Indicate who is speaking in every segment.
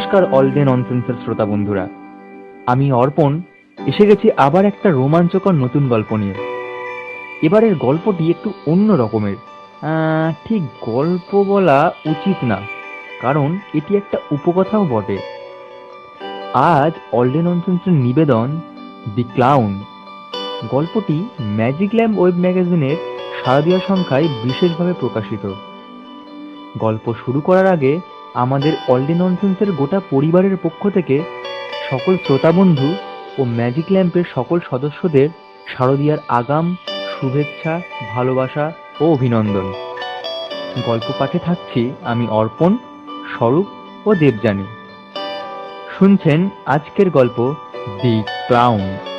Speaker 1: নমস্কার all day ননসেন্সের শ্রোতা বন্ধুরা। আমি অর্পণ, এসে গেছি আবার একটা রোমাঞ্চকর নতুন গল্প নিয়ে। এবারের গল্পটি একটু অন্য রকমের। ঠিক গল্প বলা উচিত না, কারণ এটি একটা উপকথাও বটে। আজ অল ডে ননসেন্সের নিবেদন দি ক্লাউন গল্পটি ম্যাজিক ল্যাম্প ওয়েব ম্যাগাজিনের শারদীয় সংখ্যায় বিশেষভাবে প্রকাশিত। গল্প শুরু করার আগে আমাদের অলডে ননসেন্সের গোটা পরিবারের পক্ষ থেকে সকল শ্রোতা বন্ধু ও ম্যাজিক ল্যাম্পের সকল সদস্যদের শারদীয়ার আগাম, শুভেচ্ছা, ভালোবাসা ও অভিনন্দন। গল্প পাঠে থাকছি আমি অর্পণ, স্বরূপ ও দেবযানী। শুনছেন আজকের গল্প দি ক্লাউন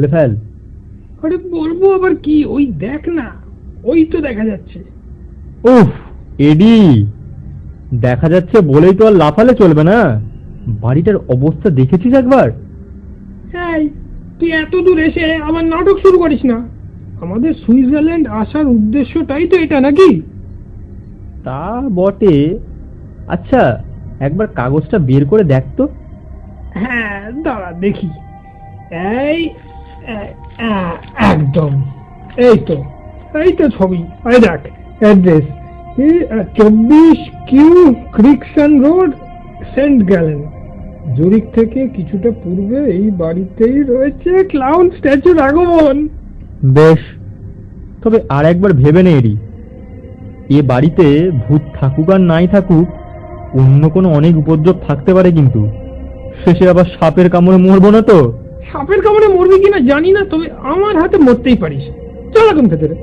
Speaker 1: বলে ফেল।
Speaker 2: আরে বলব আবার কি? ওই দেখ না ওই তো দেখা যাচ্ছে।
Speaker 1: উফ এডি। দেখা যাচ্ছে বলেই তো আর লাফালে চলবে না। বাড়িটার অবস্থা দেখেছিস একবার?
Speaker 2: এই তুই এত দূর এসে আবার নাটক শুরু করিস না। আমাদের সুইজারল্যান্ড আসার উদ্দেশ্যটাই তো এটা নাকি?
Speaker 1: তা বটে। আচ্ছা একবার কাগজটা বের করে দেখ তো।
Speaker 2: হ্যাঁ দাঁড়া দেখি। এই একদম। এই তো এই তো ছবি। এই দেখ অ্যাড্রেস চব্বিশ Q Crickson road, Saint Gallen. Zurich থেকে কিছুটা পূর্বে এই বাড়িতেই রয়েছে ক্লাউন স্ট্যাচুর আগমন
Speaker 1: বেশ, তবে আর একবার ভেবে নে এডি এ বাড়িতে ভূত থাকুক আর নাই থাকুক, অন্য কোনো অনেক উপদ্রব থাকতে পারে কিন্তু। শেষে আবার সাপের কামড়ে মরবো না তো?
Speaker 2: সাপের কামড়ে মরবি কিনা জানি না, তবে আমার হাতে মরতেই পারিস। চল এখন ভেতরে।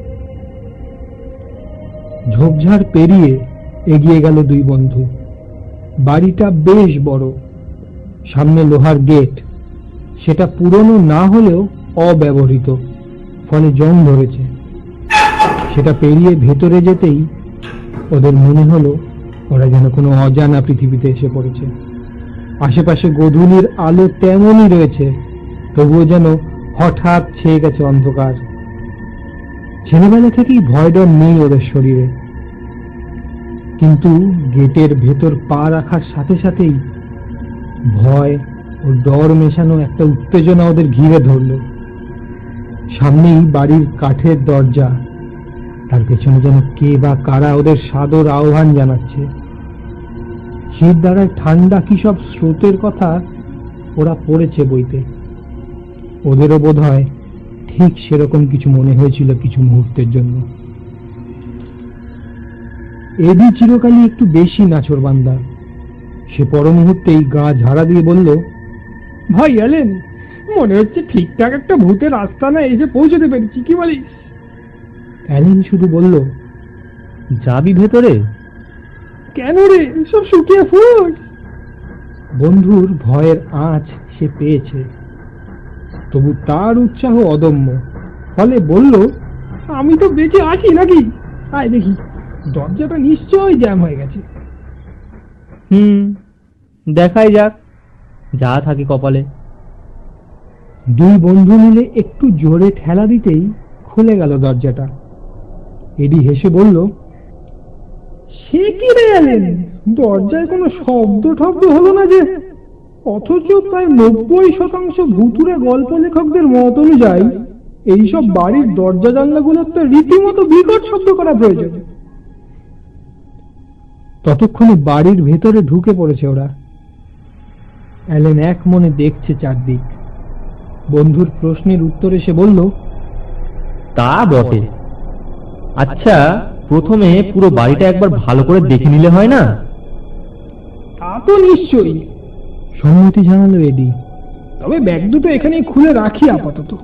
Speaker 2: ঝোপঝাড় পেরিয়ে এগিয়ে গেল দুই বন্ধু। বাড়িটা বেশ বড়। সামনে লোহার গেট। সেটা পুরনো না হলেও অব্যবহৃত। ফলে জং ধরেছে। সেটা পেরিয়ে ভেতরে যেতেই ওদের মনে হলো ওরা যেন কোনো অজানা পৃথিবীতে এসে পড়েছে। আশেপাশে গোধূলির আলো তেমনই রয়েছে তবুও যেন হঠাৎ ছেয়ে গেছে অন্ধকার। ছেলেবেলা থেকেই ভয় ডর নেই ওদের শরীরে। কিন্তু গেটের ভেতর পা রাখার সাথে সাথেই ভয় ও ডর মেশানো একটা উত্তেজনা ওদের ঘিরে ধরল। সামনেই বাড়ির কাঠের দরজা। তার পেছনে যেন কে বা কারা ওদের সাদর আহ্বান জানাচ্ছে। শীত দ্বারায় ঠান্ডা কি সব স্রোতের কথা ওরা পড়েছে বইতে। ওদেরও বোধ হয় ঠিক সেরকম কিছু মনে হয়েছিল কিছু মুহূর্তের জন্য। এদি চিরকালই একটু বেশি নাচর বান্দা সে পর মুহূর্তেই গা ঝাড়া দিয়ে বলল, ভাই এলেন, মনে হচ্ছে ঠিকঠাক একটা ভূতের আস্তানা এসে পৌঁছতে পেরেছি, কি বলিস? অ্যালেন শুধু বলল,
Speaker 1: যাবি ভেতরে?
Speaker 2: কেন রে, সব শুকিয়ে ফুট বন্ধুর ভয়ের আঁচ সে পেয়েছে। তবু তার উৎসাহ অদম্য। ফলে বলল আমি তো বেঁচে আছি নাকি? আয় দেখি দরজাটা নিশ্চয়ই জ্যাম হয়ে গেছে।
Speaker 1: হুম দেখাই যাক যা থাকে কপালে।
Speaker 2: দুই বন্ধু মিলে একটু জোরে ঠেলা দিতেই খুলে গেল দরজাটা। এডি হেসে বলল সে কি রে? এলেন দরজায় কোনো শব্দ টব্দ হলো না যে? অথচ প্রায় নব্বই শতাংশ ভুতুরে গল্প লেখকদের মত অনুযায়ী এইসব বাড়ির দরজা জানলাগুলোর তো রীতিমতো বিকট শব্দ করা প্রয়োজন। ততক্ষণে বাড়ির ভেতরে ঢুকে পড়েছে ওরা। অ্যালেন এক মনে দেখছে চারদিক। বন্ধুর প্রশ্নের উত্তরে সে বলল
Speaker 1: তা বটে। আচ্ছা প্রথমে পুরো বাড়িটা একবার ভালো করে দেখে নিলে হয় না?
Speaker 2: তা তো নিশ্চয়ই। সম্মতি জানালো এডি। তবে ব্যাগ দুটো এখানেই খুলে রাখি আপাতত।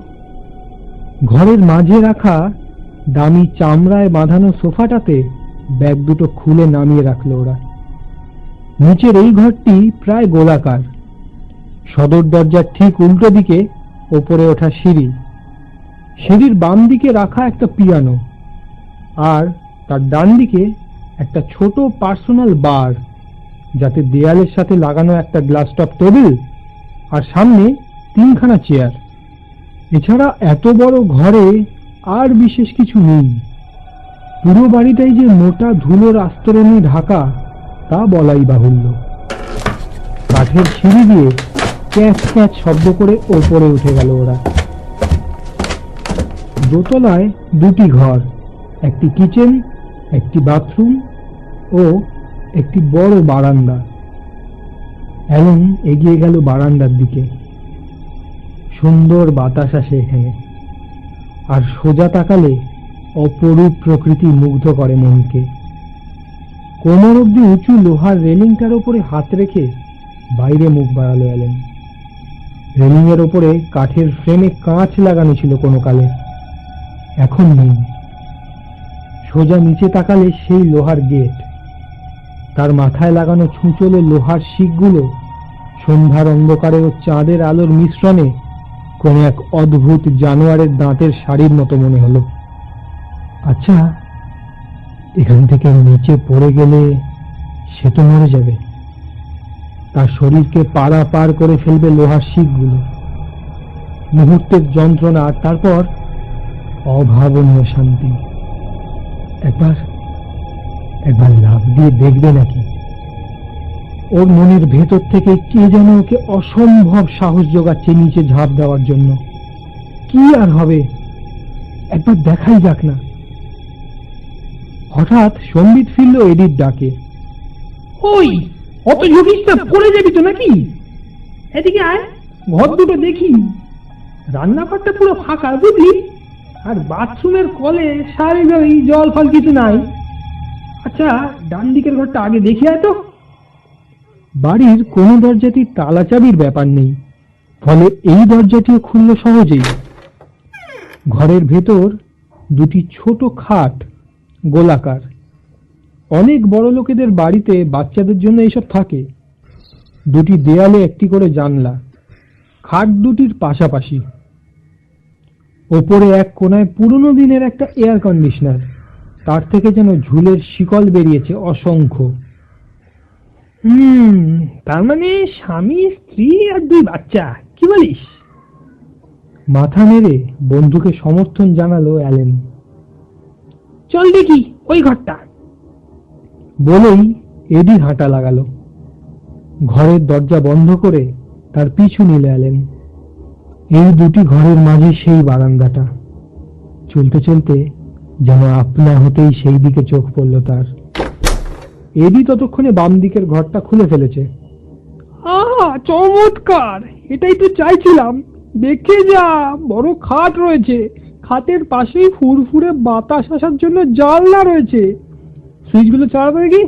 Speaker 2: ঘরের মাঝে রাখা দামি চামড়ায় বাঁধানো সোফাটাতে ব্যাগ দুটো খুলে নামিয়ে রাখল ওরা। নিচের এই ঘরটি প্রায় গোলাকার। সদর দরজার ঠিক উল্টো দিকে ওপরে ওঠা সিঁড়ি। সিঁড়ির বাম দিকে রাখা একটা পিয়ানো। আর তার ডান দিকে একটা ছোট পার্সোনাল বার। যাতে দেয়ালের সাথে লাগানো একটা গ্লাস টপ টেবিল আর সামনে তিনখানা চেয়ার এছাড়া এত বড় ঘরে আর বিশেষ কিছু নেই। পুরো বাড়িটাই যে মোটা ধুলোর আস্তরণে ঢাকা, তা বলাই বাহুল্য। কাঠের সিঁড়ি দিয়ে ক্যাচ ক্যাচ শব্দ করে ওপরে উঠে গেল ওরা। দোতলায় দুটি ঘর, একটি কিচেন একটি বাথরুম ও একটি বড় বারান্দা। অ্যালেন এগিয়ে গেল বারান্দার দিকে। সুন্দর বাতাস আসে এখানে। আর সোজা তাকালে অপরূপ প্রকৃতি মুগ্ধ করে মনকে। কোমর অব্দি উঁচু লোহার রেলিংটার ওপরে হাত রেখে বাইরে মুখ বাড়ালো এলেন রেলিং এর ওপরে কাঠের ফ্রেমে কাঁচ লাগানো ছিল কোনো কালে। এখন নেই। সোজা নিচে তাকালে সেই লোহার গেট। তার মাথায় লাগানো ছুঁচলে লোহার শিকগুলো সন্ধ্যার অন্ধকারে ও চাঁদের আলোর মিশ্রণে কোন এক অদ্ভুত জানোয়ারের দাঁতের শাড়ির মতো মনে হলো। আচ্ছা এখান থেকে নিচে পড়ে গেলে সে তো মরে যাবে। তার শরীরকে পাড়া পার করে ফেলবে লোহার শিখগুলো মুহূর্তের যন্ত্রণা আর তারপর অভাবনীয় শান্তি। একবার একবার লাভ দিয়ে দেখবে নাকি। ওর মনের ভেতর থেকে কে যেন ওকে অসম্ভব সাহস জোগাচ্ছে নিচে ঝাঁপ দেওয়ার জন্য। কি আর হবে? একবার দেখাই যাক না। হঠাৎ সম্বিত ফিরল এডির ডাকে।
Speaker 3: ওই অত ঝুঁকিস না পড়ে যাবি তো নাকি? এদিকে আয়। ঘর দুটো দেখি। রান্নাঘরটা পুরো ফাঁকা, বুঝলি? আর বাথরুমের কলে সারি জল ফল কিছু নাই। আচ্ছা ডান দিকের ঘরটা আগে দেখি তো।
Speaker 2: বাড়ির কোনো দরজাটি তালা চাবির ব্যাপার নেই, ফলে এই দরজাটিও খুলল সহজেই। ঘরের ভেতর দুটি ছোট খাট, গোলাকার। অনেক বড় লোকেদের বাড়িতে বাচ্চাদের জন্য এইসব থাকে। দুটি দেয়ালে একটি করে জানলা, খাট দুটির পাশাপাশি। ওপরে এক কোনায় পুরনো দিনের একটা এয়ার কন্ডিশনার তার থেকে যেন ঝুলের শিকল বেরিয়েছে অসংখ্য।
Speaker 3: হুম তার মানে স্বামী স্ত্রী আর দুই বাচ্চা। কি বলিস?
Speaker 2: মাথা নেড়ে বন্ধুকে সমর্থন জানালো অ্যালেন।
Speaker 3: চল দেখি ওই ঘরটা।
Speaker 2: বলেই এডি হাঁটা লাগালো। ঘরের দরজা বন্ধ করে তার পিছু নিলে এলেন এই দুটি ঘরের মাঝে সেই বারান্দাটা। চলতে চলতে যেন আপনা হতেই সেই দিকে চোখ পড়ল তার। এডি ততক্ষণে বাম দিকের ঘরটা খুলে ফেলেছে।
Speaker 3: আহা, চমৎকার! এটাই তো চাইছিলাম। দেখে যা, বড় খাট রয়েছে। খাটের পাশেই ফুরফুরে বাতাস আসার জন্য জানলা রয়েছে। সুইচগুলো চালাবো কি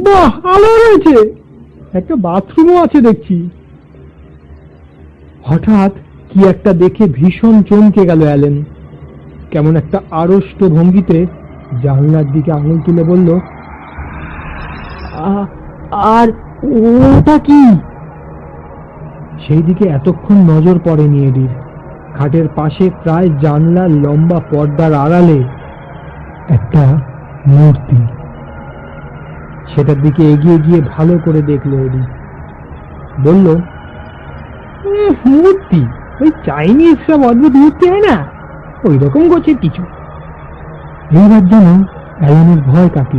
Speaker 3: বাহ, আলো রয়েছে।
Speaker 2: একটা বাথরুমও আছে দেখছি। হঠাৎ কি একটা দেখে ভীষণ চমকে গেল অ্যালেন। কেমন একটা আড়ষ্ট ভঙ্গিতে জানলার দিকে আঙুল তুলে বলল আর ওটা কি? সেই দিকে এতক্ষণ নজর পড়েনি এডির। খাটের পাশে প্রায় জানলার লম্বা পর্দার আড়ালে একটা মূর্তি। সেটার দিকে এগিয়ে গিয়ে ভালো করে দেখল এডি। বলল
Speaker 3: মূর্তি? ওই চাইনিজ সব অদ্ভুত মূর্তি হয় না? ওই রকম গোছের কিছু।
Speaker 2: এইবার যেন অ্যালেনের ভয় কাটল।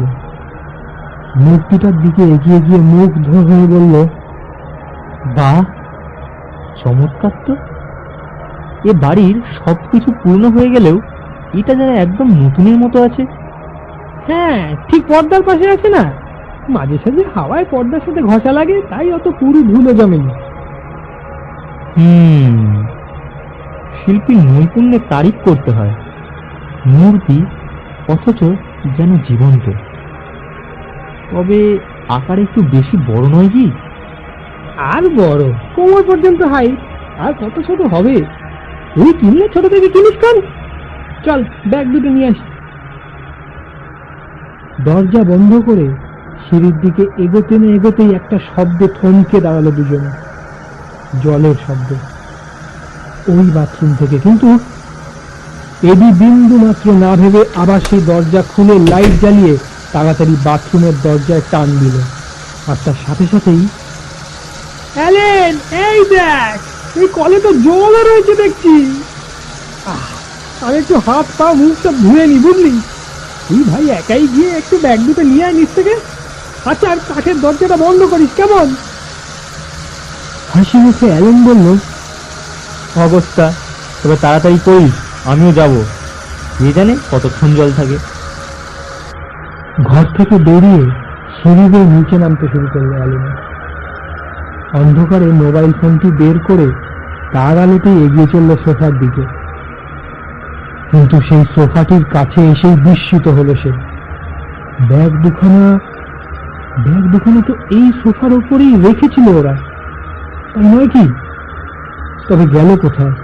Speaker 2: মূর্তিটার দিকে এগিয়ে গিয়ে মুখ মুগ্ধ হয়ে বলল
Speaker 1: বা চমৎকার তো। এ বাড়ির সবকিছু পূর্ণ হয়ে গেলেও এটা যেন একদম নতুনের মতো আছে।
Speaker 3: হ্যাঁ ঠিক পর্দার পাশে আছে না? মাঝে সাঝে হাওয়ায় পর্দার সাথে ঘষা লাগে তাই অত পুরো ধুলো জমেনি।
Speaker 1: হুম শিল্পীর নৈপুণ্যের তারিফ করতে হয়। মূর্তি অথচ যেন জীবন্ত। তবে আকার একটু বেশি বড় নয় কি?
Speaker 3: আর বড়? কোমর পর্যন্ত হাই। আর কত ছোট হবে? তুই কিনলে ছোট থেকে কিনিস কান? চল, ব্যাগ দুটো নিয়ে আসি
Speaker 2: দরজা বন্ধ করে সিঁড়ির দিকে এগোতে না এগোতেই একটা শব্দে থমকে দাঁড়াল দুজনে। জলের শব্দ। ওই বাথরুম থেকে। কিন্তু এডি বিন্দু মাত্র না ভেবে আবার সেই দরজা খুলে লাইট জ্বালিয়ে তাড়াতাড়ি বাথরুমের দরজায় টান দিল। আর তার সাথে সাথেই,
Speaker 3: অ্যালেন, এই দেখ, এই কলে তো জলও রয়েছে দেখছি। আমি একটু হাত পা মুখটা ধুয়ে নি বুঝলি। তুই ভাই একাই গিয়ে একটু ব্যাগ দুটো নিয়ে আয় নিচ থেকে। আচ্ছা আর কাঠের দরজাটা বন্ধ করিস, কেমন?
Speaker 2: হাসি মুখে অ্যালেন বলল
Speaker 1: অবস্থা। তবে তাড়াতাড়ি করিস, আমিও যাব। কে জানে কতক্ষণ জল থাকে।
Speaker 2: ঘর থেকে বেরিয়ে সিঁড়ি বেয়ে নিচে নামতে শুরু করল অ্যালেন অন্ধকারে মোবাইল ফোনটি বের করে তার আলোতেই এগিয়ে চলল সোফার দিকে। কিন্তু সেই সোফাটির কাছে এসেই বিস্মিত হলো সে। ব্যাগ দুখানা ব্যাগ দুখানা তো এই সোফার উপরেই রেখেছিল ওরা। তাই নয় কি? তবে গেল কোথায়?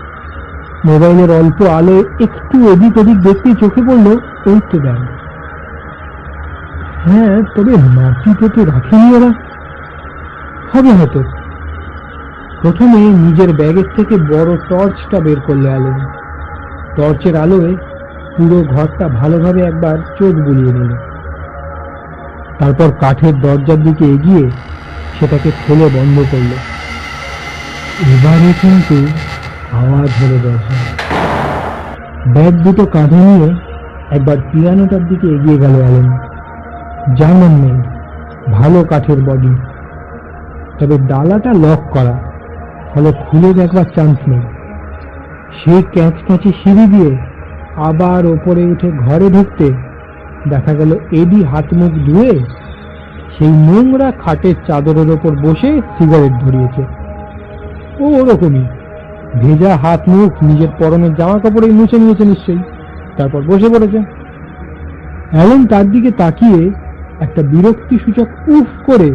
Speaker 2: মোবাইলের অল্প আলোয় একটু এদিক ওদিক দেখতেই চোখে পড়ল ওই তো ব্যাগ হ্যাঁ তবে মাটিতে তো রাখেনি ওরা। হবে হয়তো। প্রথমে নিজের ব্যাগের থেকে বড় টর্চটা বের করলে আলো। টর্চের আলোয় পুরো ঘরটা ভালোভাবে একবার চোখ বুলিয়ে নিল। তারপর কাঠের দরজার দিকে এগিয়ে সেটাকে খুলে বন্ধ করল। এবারে কিন্তু আওয়াজ হলো দরজা ব্যাগ দুটো কাঁধে নিয়ে একবার পিয়ানোটার দিকে এগিয়ে গেল অ্যালেন জার্মান নেই ভালো কাঠের বডি তবে ডালাটা লক করা, ফলে খুলে দেখবার চান্স নেই। সেই ক্যাচ ক্যাচে সিঁড়ি দিয়ে আবার ওপরে উঠে ঘরে ঢুকতে দেখা গেল এডি হাত মুখ ধুয়ে সেই নোংরা খাটের চাদরের ওপর বসে সিগারেট ধরিয়েছে। ও ওরকমই। ভেজা হাত মুখ নিজের পরনের জামা কাপড়েই মুছে নিয়েছে নিশ্চয়ই। তারপর বসে পড়েছে। অ্যালেন তার দিকে তাকিয়ে একটা বিরক্তি সূচক উফ করে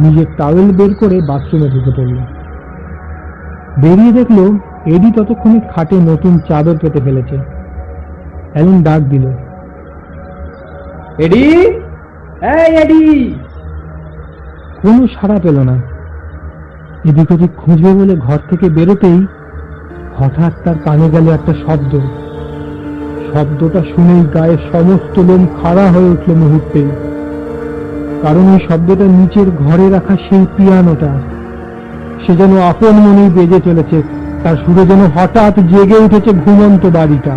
Speaker 2: নিজের টাওয়েল বের করে বাথরুমে ঢুকে পড়ল। বেরিয়ে দেখল এডি ততক্ষণে খাটে নতুন চাদর পেতে ফেলেছে। অ্যালেন ডাক দিল।
Speaker 1: এডি? এই এডি!
Speaker 2: কোনো সাড়া পেল না। এদিক ওদিক খুঁজবে বলে ঘর থেকে বেরোতেই হঠাৎ তার কানে গেল একটা শব্দ। শব্দটা শুনেই গায়ের সমস্ত লোম খাড়া হয়ে উঠল মুহূর্তেই কারণ ওই শব্দটা নিচের ঘরে রাখা সেই পিয়ানোটা। সে যেন আপন মনেই বেজে চলেছে, তার সুরে যেন হঠাৎ জেগে উঠেছে ঘুমন্ত বাড়িটা।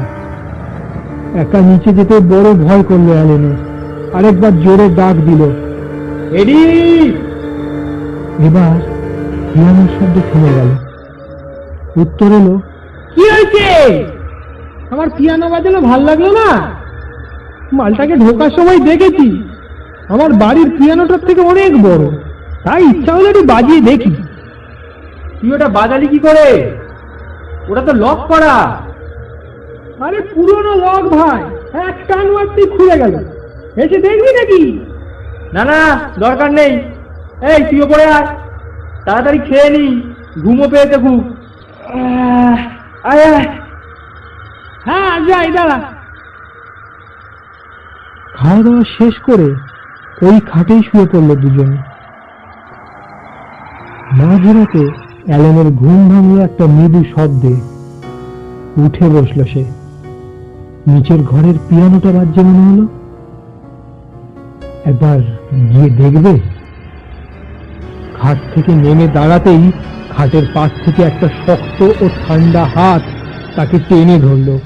Speaker 2: একা নিচে যেতে বড় ভয় করল অ্যালেনের আরেকবার জোরে ডাক দিল এবার পিয়ানোর শব্দ থেমে গেল। উত্তর এলো
Speaker 3: কি হয়েছে? আমার পিয়ানো বাজানো ভালো লাগল না। মালটাকে ঢোকার সময় দেখেছি। আমার বাড়ির পিয়ানোটার থেকে অনেক বড়। তাই ইচ্ছা হলো একটু বাজিয়ে দেখি।
Speaker 1: তুই ওটা বাজালি কি করে? ওটা তো লক করা।
Speaker 3: আরে পুরনো লক ভাই এক টান মারতেই খুলে গেল। এসে দেখবি নাকি?
Speaker 1: না না দরকার নেই। এই তুই ওপরে আয়। তাড়াতাড়ি খেয়ে নি ঘুমো পেয়েছে খুব। আহ, আয়। আয়
Speaker 3: হ্যাঁ যাই দাঁড়া।
Speaker 2: খাওয়া দাওয়া শেষ করে ওই খাটেই শুয়ে পড়ল দুজন। মাঝরাতে অ্যালেনের ঘুম ভাঙলো একটা মৃদু শব্দে উঠে বসল সে। নিচের ঘরের পিয়ানোটা বাজছে মনে হলো। একবার গিয়ে দেখবে। খাট থেকে নেমে দাঁড়াতেই খাটের পাশ থেকে একটা শক্ত ও ঠান্ডা হাত তাকে টেনে ধরলো।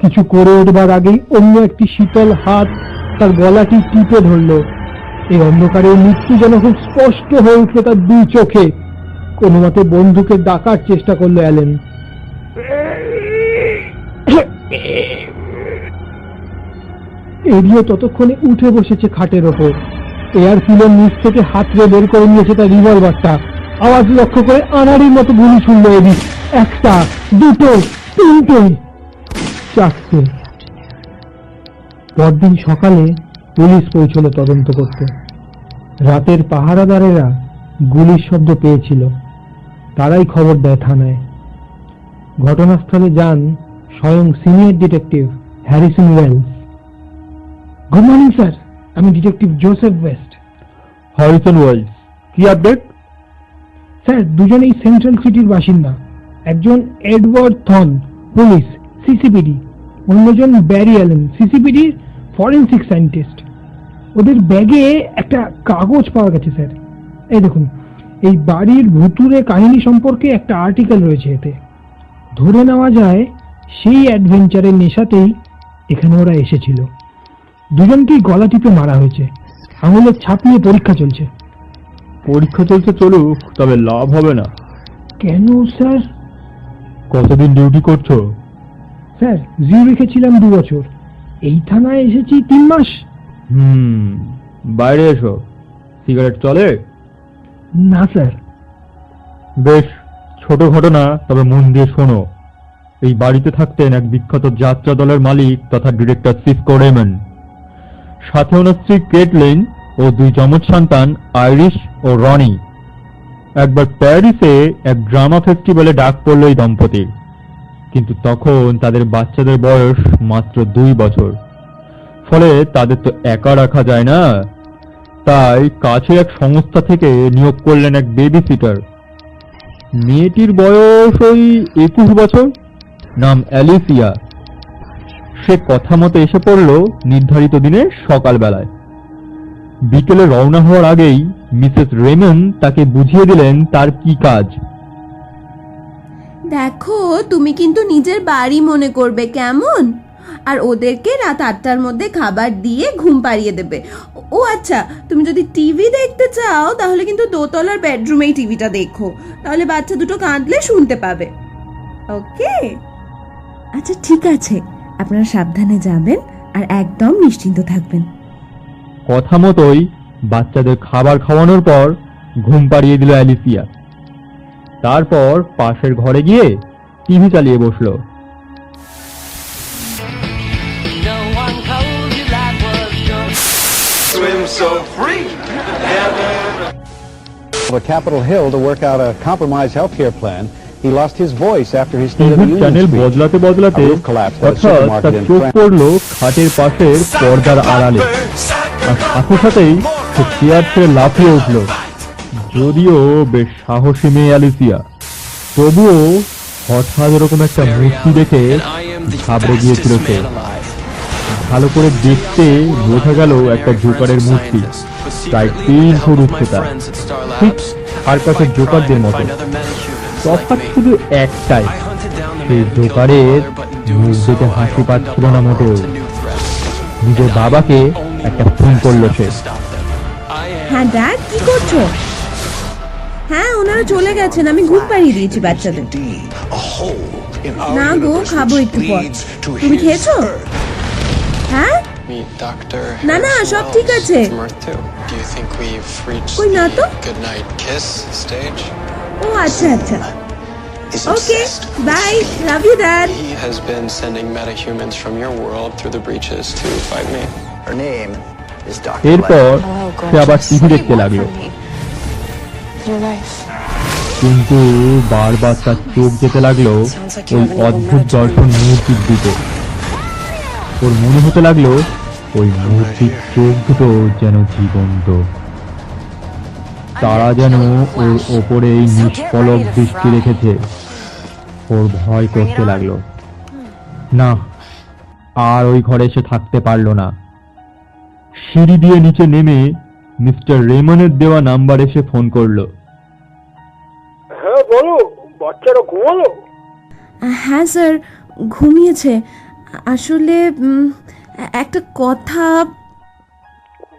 Speaker 2: কিছু করে উঠবার আগেই অন্য একটি শীতল হাত তার গলাটি টিপে ধরলো। এই অন্ধকারে মৃত্যু যেন খুব স্পষ্ট হয়ে উঠল তার দুই চোখে। কোনো মতে বন্ধুকে ডাকার চেষ্টা করল অ্যালেন। এরিও ততক্ষণে উঠে বসেছে খাটের ওপর। এয়ার ফিলের নিচ থেকে হাতড়ে বের করে নিয়েছে তার রিভলভারটা। আওয়াজ লক্ষ্য করে আনাড়ির মতো গুলি শুনলো এডি একটা, দুটো, তিনটে। চারটে। পরদিন সকালে পুলিশ পৌঁছল তদন্ত করতে। রাতের পাহারাদারেরা গুলির শব্দ পেয়েছিল। তারাই খবর দেয় থানায় ঘটনাস্থলে যান স্বয়ং senior detective Harrison Wells. Good morning, sir. আমি detective Joseph West.
Speaker 1: Harrison Wells কি আপডেট?
Speaker 2: স্যার দুজনেই সেন্ট্রাল সিটির বাসিন্দা। একজন এডওয়ার্ড থন পুলিশ সিসিপিডি। অন্যজন ব্যারি অ্যালেন সিসিপিডির ফরেন্সিক সায়েন্টিস্ট। ওদের ব্যাগে একটা কাগজ পাওয়া গেছে স্যার। এই দেখুন এই বাড়ির ভুতুরে কাহিনী সম্পর্কে একটা আর্টিকেল রয়েছে এতে। ধরে নেওয়া যায় সেই অ্যাডভেঞ্চারের নেশাতেই এখানে ওরা এসেছিল। দুজনকেই গলা টিপে মারা হয়েছে। আঙুলের ছাপ নিয়ে পরীক্ষা চলছে।
Speaker 1: পরীক্ষা চলছে চলুক তবে লাভ হবে না।
Speaker 2: কেন স্যার?
Speaker 1: কতদিন ডিউটি করছ?
Speaker 2: স্যার জিউরিখে ছিলাম দু বছর। এই থানায় এসেছি তিন মাস।
Speaker 1: হুম বাইরে এসো। সিগারেট চলে?
Speaker 2: না স্যার।
Speaker 1: বেশ ছোট ঘটনা তবে মন দিয়ে শোনো। এই বাড়িতে থাকতেন এক বিখ্যাত যাত্রা দলের মালিক তথা ডিরেক্টর সিসকো রেমন সাথে ওনার কেটলিন ও দুই যমজ সন্তান, আইরিশ ও রনি। একবার প্যারিসে এক ড্রামা ফেস্টিভ্যালে ডাক পড়ল এই দম্পতির। কিন্তু তখন তাদের বাচ্চাদের বয়স মাত্র দুই বছর। ফলে তাদের তো একা রাখা যায় না। তাই কাছে এক সংস্থা থেকে নিয়োগ করলেন এক বেবি সিটার মেয়েটির বয়স ওই একুশ বছর। নাম অ্যালিসিয়া। সে কথা মতো এসে পড়ল নির্ধারিত দিনে সকালবেলায়। বিকেলে রওনা হওয়ার আগেই মিসেস রেমন তাকে বুঝিয়ে দিলেন তার কি কাজ।
Speaker 4: দেখো, তুমি কিন্তু নিজের বাড়ি মনে করবে কেমন? আর ওদেরকে রাত আটটার মধ্যে খাবার দিয়ে ঘুম পাড়িয়ে দেবে। ও আচ্ছা তুমি যদি টিভি দেখতে চাও, তাহলে কিন্তু দোতলার বেডরুমেই টিভিটা দেখো। তাহলে বাচ্চা দুটো কাঁদলে শুনতে পাবে। ওকে? আচ্ছা ঠিক আছে। আপনারা সাবধানে যাবেন আর একদম নিশ্চিন্ত থাকবেন।
Speaker 1: কথা মতোই বাচ্চাদের খাবার খাওয়ানোর পর ঘুম পাড়িয়ে দিল অ্যালিসিয়া। তারপর পাশের ঘরে গিয়ে টিভি চালিয়ে বসল।
Speaker 5: But Capitol Hill to work out a compromised health care plan. He lost his voice after his State of the
Speaker 1: টিভির
Speaker 5: Union
Speaker 1: চ্যানেল বদলাতে বদলাতে হঠাৎ তার চোখ পড়ল খাটের পাশের পর্দার আড়ালে। আর সাথে সাথেই সে চেয়ার ছেড়ে লাফিয়ে উঠল। যদিও বেশ সাহসী মেয়ে অ্যালিসিয়া। তবুও হঠাৎ এরকম একটা মূর্তি দেখে ঘাবড়ে গিয়েছিল সে। ভালো করে দেখতে বোঝা গেল একটা জোকারের মূর্তি প্রায় তিন ফুট উচ্চতা ঠিক আর কাছে জোকারদের মতো। তফাৎ শুধু একটাই। সেই জোকারের মুখ দেখে হাসি পাচ্ছিল না মোটেও। নিজের বাবাকে একটা ফোন করল সে।
Speaker 4: হ্যাঁ ড্যাড কি করছ? হ্যাঁ ওনারা চলে গেছেন আমি ঘুম পাড়িয়ে দিয়েছি বাচ্চাদের। না গো খাব একটু পর। তুমি খেয়েছো? হ্যাঁ? না, না, সব ঠিক আছে।
Speaker 6: from Earth 2. Do you think we've reached
Speaker 4: কই না তো? ও আচ্ছা আচ্ছা
Speaker 7: with
Speaker 4: bye love you dad
Speaker 6: He has been sending metahumans from your world through the breaches to fight me.
Speaker 7: Her name is Dr.
Speaker 1: এরপর সে আবার. টিভি দেখতে লাগল. কিন্তু বারবার তার চোখ যেতে লাগল ওই অদ্ভুত. দর্শন মূর্তির দিকে ওর মনে হতে লাগল ওই মূর্তির চোখ দুটো যেন জীবন্ত তারা যেন ওর ওপরে এই নিষ্পলক দৃষ্টি রেখেছে। ওর ভয় করতে লাগল। না আর ওই ঘরে সে থাকতে পারল না। সিঁড়ি দিয়ে নিচে নেমে মিস্টার রেমনের দেওয়া নাম্বারে সে ফোন করল।
Speaker 2: হ্যাঁ বলো বাচ্চারা ঘুমালো?
Speaker 4: হ্যাঁ স্যার ঘুমিয়েছে। আসলে একটা কথা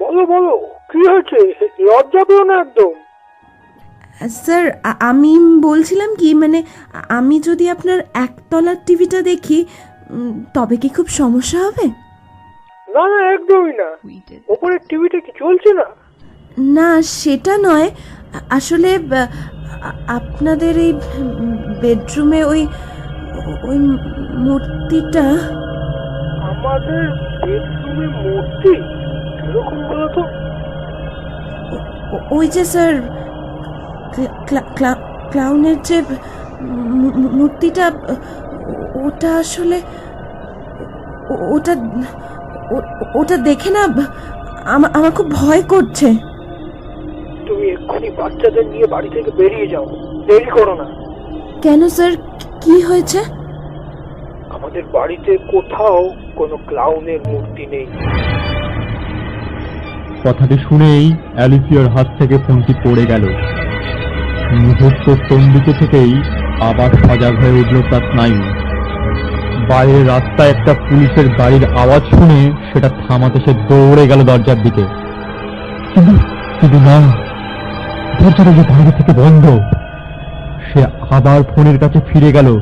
Speaker 2: বলো বলো। কি হয়েছে? লজ্জা পেও না একদম।
Speaker 4: স্যার আমি বলছিলাম কি মানে আমি যদি আপনার একতলার টিভিটা দেখি তবে কি খুব সমস্যা হবে?
Speaker 2: না না একদমই না। ওপরের টিভিটা কি চলছে না?
Speaker 4: না সেটা নয়। আসলে আপনাদের এই বেডরুমে ওই ওই মূর্তিটা?
Speaker 2: আমাদের বেডরুমে মূর্তি? কীরকম বলো তো?
Speaker 4: ওই যে স্যার ক্লা- ক্লা- ক্লা- ক্লাউনের যে মূর্তিটা ওটা আসলে ওটা ওটা দেখে না আমার আমার খুব ভয় করছে।
Speaker 3: তুমি এক্ষুনি বাচ্চাদের নিয়ে বাড়ি থেকে বেরিয়ে যাও। দেরি করো না।
Speaker 4: কেন স্যার? কি হয়েছে?
Speaker 3: আমাদের বাড়িতে কোথাও কোনো ক্লাউনের মূর্তি নেই।
Speaker 1: কথাটি শুনেই অ্যালিসিয়ার হাত থেকে ফোনটি পড়ে গেল। মুহূর্ত তন্দিকে থেকেই আবার সজাগ হয়ে উঠল তার স্নায়ু। বাইরের রাস্তায় একটা পুলিশের গাড়ির আওয়াজ শুনে সেটা থামাতে সে দৌড়ে গেল দরজার দিকে। কিন্তু কিন্তু না, দরজাটা যে বাইরে থেকে বন্ধ। সে আবার ফোনের কাছে ফিরে গেল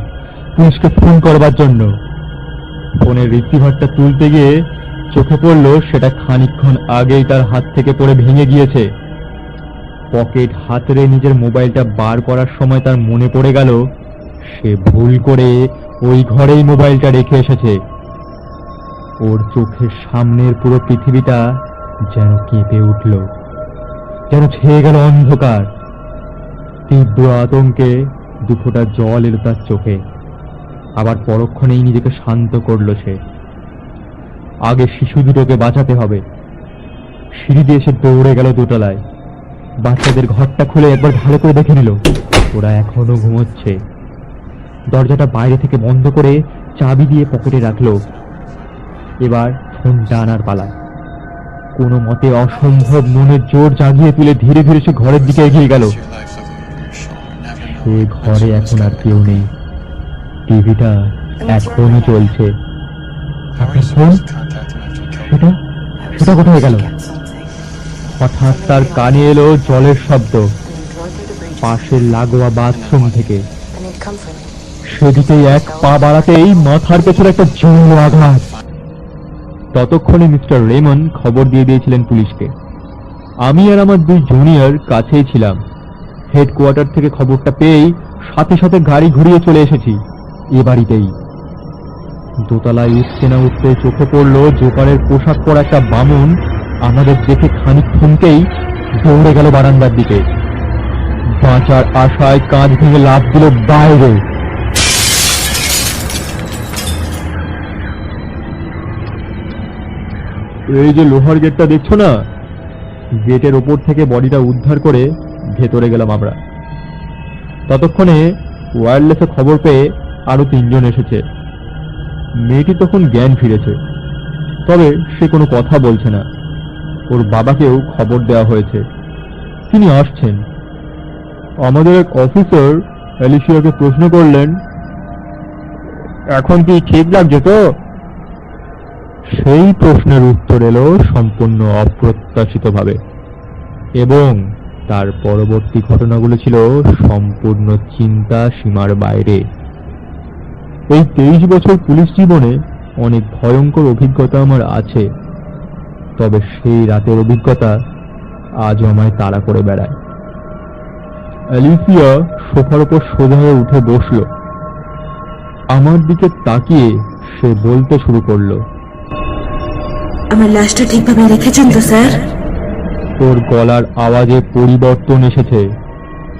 Speaker 1: পুলিশকে ফোন করবার জন্য। ফোনের রিসিভারটা তুলতে গিয়ে চোখে পড়ল সেটা খানিকক্ষণ আগেই তার হাত থেকে পড়ে ভেঙে গিয়েছে। পকেট হাতরে নিজের মোবাইলটা বার করার সময় তার মনে পড়ে গেল, সে ভুল করে ওই ঘরেই মোবাইলটা রেখে এসেছে। ওর চোখের সামনের পুরো পৃথিবীটা যেন কেঁপে উঠল, যেন ছেয়ে গেল অন্ধকার। তীব্র আতঙ্কে দুফোটা জল এলো তার চোখে, আবার পরক্ষণেই নিজেকে শান্ত করল সে। আগে শিশু দুটোকে বাঁচাতে হবে। সিঁড়ি দিয়ে এসে দৌড়ে গেল দোতলায়। বাচ্চাদের ঘরটা খুলে একবার ভালো করে দেখে নিল। ওরা এখনও ঘুমোচ্ছে। দরজাটা বাইরে থেকে বন্ধ করে চাবি দিয়ে পকেটে রাখল। এবার ফোনটা আনার পালা কোনো মতে অসম্ভব মনের জোর জাগিয়ে তুলে ধীরে ধীরে সে ঘরের দিকে এগিয়ে গেল। সে ঘরে এখন আর কেউ নেই। টিভিটা এখনও চলছে। ফোন সেটা কোথায় গেল? হঠাৎ তার কানে এলো জলের শব্দ। পাশের লাগোয়া বাথরুম থেকে। সেদিকে এক পা বাড়াতেই মাথার পেছনে একটা জোর আঘাত। ততক্ষণে মিস্টার রেমন খবর দিয়ে দিয়েছিলেন পুলিশকে। আমি আর আমার দুই জুনিয়র কাছেই ছিলাম। হেডকোয়ার্টার থেকে খবরটা পেয়েই সাথে সাথে গাড়ি ঘুরিয়ে চলে এসেছি। এ বাড়িতেই। দোতলায় উঠতে না উঠতে চোখে পড়ল জোকারের পোশাক পরা একটা বামুন। আমাদের দেখে খানিক থমকেই দৌড়ে গেল বারান্দার দিকে। বাঁচার আশায় কাঁচ ভেঙে লাভ দিল বাইরে। এই যে লোহার গেটটা দেখছ না? গেটের ওপর থেকে বডিটা উদ্ধার করে ভেতরে গেলাম আমরা। ততক্ষণে ওয়্যারলেসে খবর পেয়ে আরও তিনজন এসেছে। মেয়েটি তখন জ্ঞান ফিরেছে। তবে সে কোনো কথা বলছে না। ওর বাবাকেও খবর দেওয়া হয়েছে। তিনি আসছেন। আমাদের এক অফিসার অ্যালিসিয়াকে প্রশ্ন করলেন, এখন কি ঠিক লাগছে তো? সেই প্রশ্নের উত্তর এলো সম্পূর্ণ অপ্রত্যাশিতভাবে এবং তার পরবর্তী ঘটনাগুলো ছিল সম্পূর্ণ চিন্তা সীমার বাইরে। এই তেইশ বছর পুলিশ জীবনে অনেক ভয়ঙ্কর অভিজ্ঞতা আমার আছে। তবে সেই রাতের অভিজ্ঞতা আজও আমায় তাড়া করে বেড়ায়। অ্যালিসিয়া সোফার উপর সোজা হয়ে উঠে বসল। আমার দিকে তাকিয়ে সে বলতে শুরু করল
Speaker 4: আমার লাশটা ঠিকভাবে রেখেছেন তো স্যার?
Speaker 1: ওর গলার আওয়াজে পরিবর্তন এসেছে।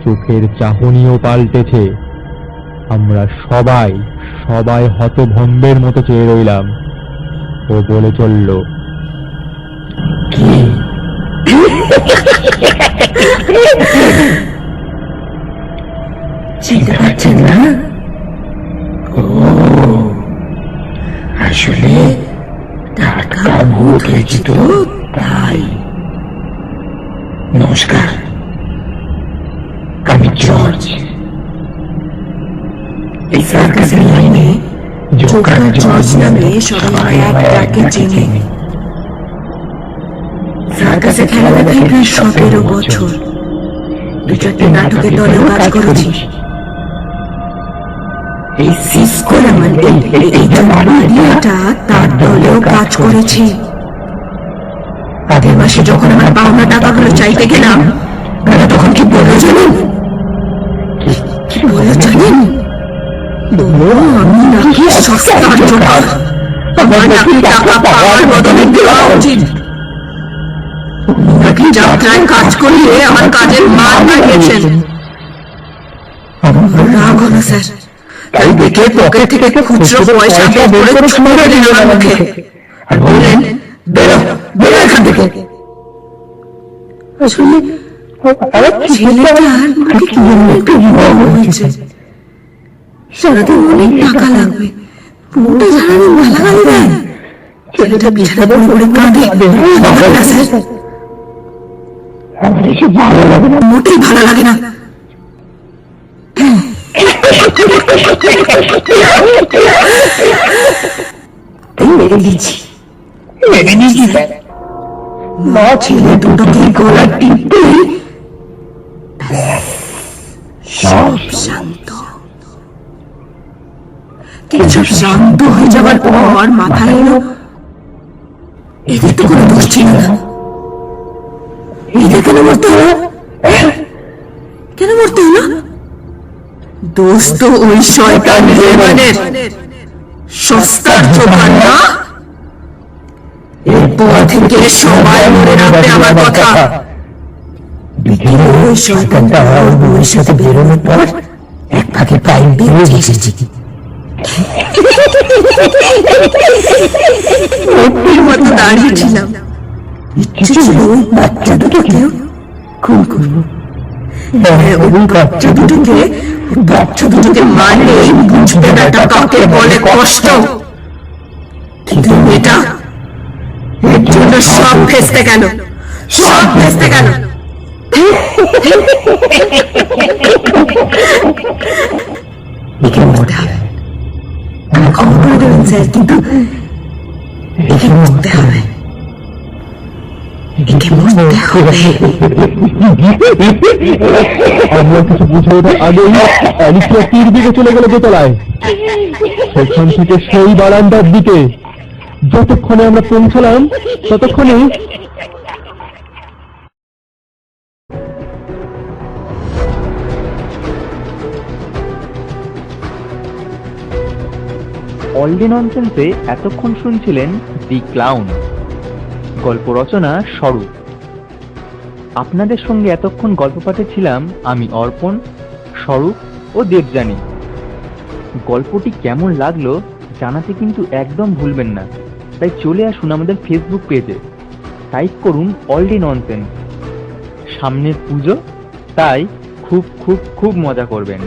Speaker 1: চোখের চাহনিও পাল্টেছে। আমরা সবাই সবাই হতভম্বের মতো চেয়ে রইলাম। ও বলে চলল
Speaker 3: চিনতে পারছেন না? জোকার জর্জ নামে সবাই এক ডাকে চেনে সার্কাসে খেলা বছর দু দলেও কাজ করেছি তার দলেও কাজ করেছে আগের মাসে যখন আমার পাওনা টাকাগুলো চাইতে গেলাম তখন কি বলল জানেন কি- বলল জানেন যাত্রায় কাজ করিয়ে আমার কাজের মান বাড়িয়েছেন রাগ হলো স্যার তাই দেখে পকেট থেকে খুচরো পয়সা বের করে ছুঁড়ে দিল আমার মুখে আর বললেন বেরো বেরো এখান থেকে আসলে ছেলেটার মুখে কি হয়েছে সারাদিন অনেক টাকা লাগবে। সারাদিন গালাগালি দেয়। ছেলেটা বিছানা পড়ে কাঁদে। মোটেই ভালো লাগে না। মা ছেলে দুটোকে গলা সব শান্ত। কিছু শান্ত হয়ে যাবার পর মাথায় এলো, এদের তো কোনো দোষ ছিল না। এদের কেন মরতে হলো? কেন মরতে হলো? দোষ তো ওই শয়তান সস্তার না? এরপর থেকে সবাই মনে রাখবে আমার কথা। ওই শয়তানটা ওর বউয়ের সাথে বেরোনোর পর এক ফাঁকে প্রায় বেরিয়ে ওর মতো দাঁড়িয়েছিলাম। ইচ্ছে ছিল ওই বাচ্চা দুটোকেও খুন করব। হ্যাঁ, ওই বাচ্চা দুটোকে বাচ্চা দুটোকে মারলে বুঝবে না কাকে বলে কষ্ট। কিন্তু এটা এর জন্য সব ফেসতে গেল। সব ফেসতে গেল। করে দেবেন কিন্তু একে মরতে হবে একে মরতে হবে
Speaker 1: আমরা কিছু বুঝে ওঠার আগেই অ্যালিসিয়া তীর দিকে চলে গেল দোতলায় সেখান থেকে সেই বারান্দার দিকে যতক্ষণে আমরা পৌঁছলাম ততক্ষণে
Speaker 8: অলডি ননসেন্সে এতক্ষণ শুনছিলেন দি ক্লাউন। গল্প রচনা স্বরূপ। আপনাদের সঙ্গে এতক্ষণ গল্প পাঠে ছিলাম আমি অর্পণ, স্বরূপ ও দেবযানী। গল্পটি কেমন লাগল জানাতে কিন্তু একদম ভুলবেন না। তাই চলে আসুন আমাদের ফেসবুক পেজে টাইপ করুন অলডি ননসেন্স সামনের পুজো, তাই খুব খুব খুব মজা করবেন।